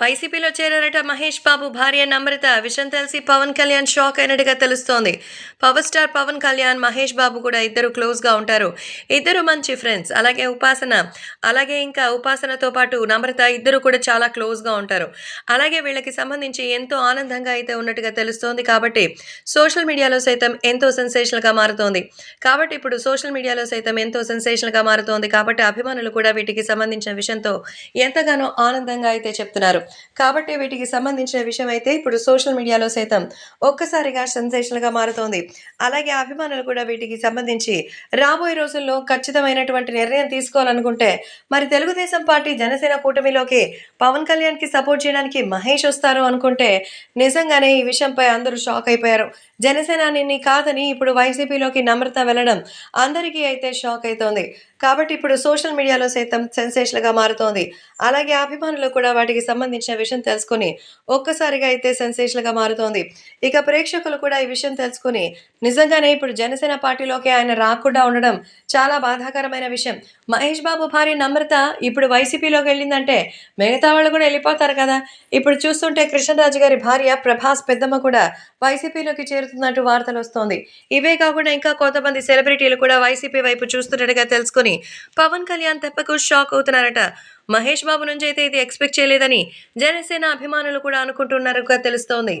వైసీపీలో చేరారట మహేష్ బాబు భార్య నమ్రత. విషయం తెలిసి పవన్ కళ్యాణ్ షాక్ అయినట్టుగా తెలుస్తోంది. పవర్ స్టార్ పవన్ కళ్యాణ్ మహేష్ బాబు కూడా ఇద్దరు క్లోజ్గా ఉంటారు. ఇద్దరు మంచి ఫ్రెండ్స్. అలాగే ఉపాసన. అలాగే ఇంకా ఉపాసనతో పాటు నమ్రత ఇద్దరు కూడా చాలా క్లోజ్గా ఉంటారు. అలాగే వీళ్ళకి సంబంధించి ఎంతో ఆనందంగా అయితే ఉన్నట్టుగా తెలుస్తోంది కాబట్టి సోషల్ మీడియాలో సైతం ఎంతో సెన్సేషనల్గా మారుతోంది. కాబట్టి ఇప్పుడు సోషల్ మీడియాలో సైతం ఎంతో సెన్సేషనల్గా మారుతోంది కాబట్టి అభిమానులు కూడా వీటికి సంబంధించిన విషయంతో ఎంతగానో ఆనందంగా అయితే చెప్తున్నారు. కాబట్టి వీటికి సంబంధించిన విషయం అయితే ఇప్పుడు సోషల్ మీడియాలో సైతం ఒక్కసారిగా సెన్సేషన్గా మారుతోంది. అలాగే అభిమానులు కూడా వీటికి సంబంధించి రాబోయే రోజుల్లో ఖచ్చితమైనటువంటి నిర్ణయం తీసుకోవాలనుకుంటే మరి తెలుగుదేశం పార్టీ జనసేన కూటమిలోకి పవన్ కళ్యాణ్కి సపోర్ట్ చేయడానికి మహేష్ వస్తారు అనుకుంటే నిజంగానే ఈ విషయంపై అందరూ షాక్ అయిపోయారు. జనసేన నిన్ని కాదని ఇప్పుడు వైసీపీలోకి నమ్రత వెళ్ళడం అందరికీ అయితే షాక్ అవుతోంది కాబట్టి ఇప్పుడు సోషల్ మీడియాలో సైతం సెన్సేషన్గా మారుతోంది. అలాగే అభిమానులు కూడా వాటికి సంబంధించి సంబంధించిన విషయం తెలుసుకుని ఒక్కసారిగా అయితే సెన్సేషన్గా మారుతోంది. ఇక ప్రేక్షకులు కూడా ఈ విషయం తెలుసుకుని నిజంగానే ఇప్పుడు జనసేన పార్టీలోకి ఆయన రాకుండా ఉండడం చాలా బాధాకరమైన విషయం. మహేష్ బాబు భార్య నమ్రత ఇప్పుడు వైసీపీలోకి వెళ్ళిందంటే మిగతా వాళ్ళు కూడా వెళ్ళిపోతారు కదా. ఇప్పుడు చూస్తుంటే కృష్ణరాజు గారి భార్య ప్రభాస్ పెద్దమ్మ కూడా వైసీపీలోకి చేరుతున్నట్టు వార్తలు వస్తోంది. ఇవే కాకుండా ఇంకా కొంతమంది సెలబ్రిటీలు కూడా వైసీపీ వైపు చూస్తున్నట్టుగా తెలుసుకుని పవన్ కళ్యాణ్ తెప్పకు షాక్ అవుతున్నారట. మహేష్ బాబు నుంచి అయితే ఇది ఎక్స్పెక్ట్ చేయలేదని జనసేన అభిమానులు కూడా అనుకుంటున్నారుగా తెలుస్తోంది.